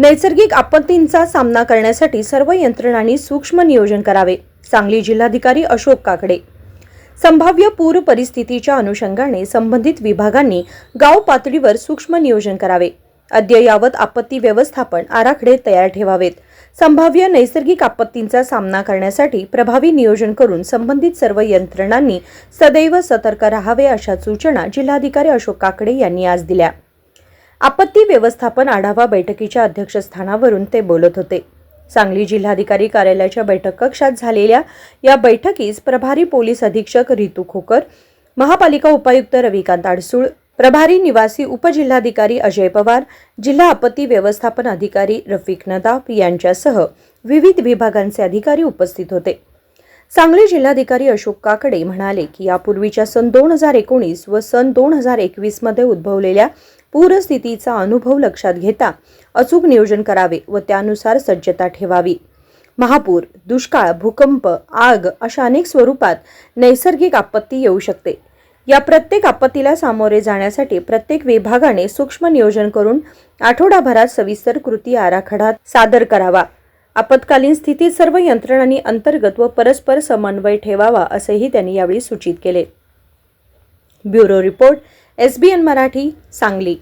नैसर्गिक आपत्तींचा सामना करण्यासाठी सर्व यंत्रणांनी सूक्ष्म नियोजन करावे सांगली जिल्हाधिकारी अशोक काकडे. संभाव्य पूर परिस्थितीच्या अनुषंगाने संबंधित विभागांनी गाव पातळीवर सूक्ष्म नियोजन करावे. अद्ययावत आपत्ती व्यवस्थापन आराखडे तयार ठेवावेत. संभाव्य नैसर्गिक आपत्तींचा सामना करण्यासाठी प्रभावी नियोजन करून संबंधित सर्व यंत्रणांनी सदैव सतर्क राहावे अशा सूचना जिल्हाधिकारी अशोक काकडे यांनी आज दिल्या. आपत्ती व्यवस्थापन आढावा बैठकीच्या अध्यक्षस्थानावरून ते बोलत होते. सांगली जिल्हाधिकारी कार्यालयाच्या बैठक कक्षात झालेल्या या बैठकीस प्रभारी पोलीस अधीक्षक रितू खोकर महापालिका उपायुक्त रविकांत आडसूळ प्रभारी निवासी उपजिल्हाधिकारी अजय पवार जिल्हा आपत्ती व्यवस्थापन अधिकारी रफिक नदाफ यांच्यासह विविध विभागांचे अधिकारी उपस्थित होते. सांगली जिल्हाधिकारी अशोक काकडे म्हणाले की यापूर्वीच्या सन दोन हजार एकोणीस व सन दोन हजार एकवीसमध्ये उद्भवलेल्या पूरस्थितीचा अनुभव लक्षात घेता अचूक नियोजन करावे व त्यानुसार सज्जता ठेवावी. महापूर दुष्काळ भूकंप आग अशा अनेक स्वरूपात नैसर्गिक आपत्ती येऊ शकते. या प्रत्येक आपत्तीला सामोरे जाण्यासाठी प्रत्येक विभागाने सूक्ष्म नियोजन करून आठवडाभरात सविस्तर कृती आराखडा सादर करावा. आपत्कालीन स्थितीत सर्व यंत्रणांनी अंतर्गत व परस्पर समन्वय ठेवावा असेही त्यांनी यावेळी सूचित केले. Bureau report S B N Marathi Sangli.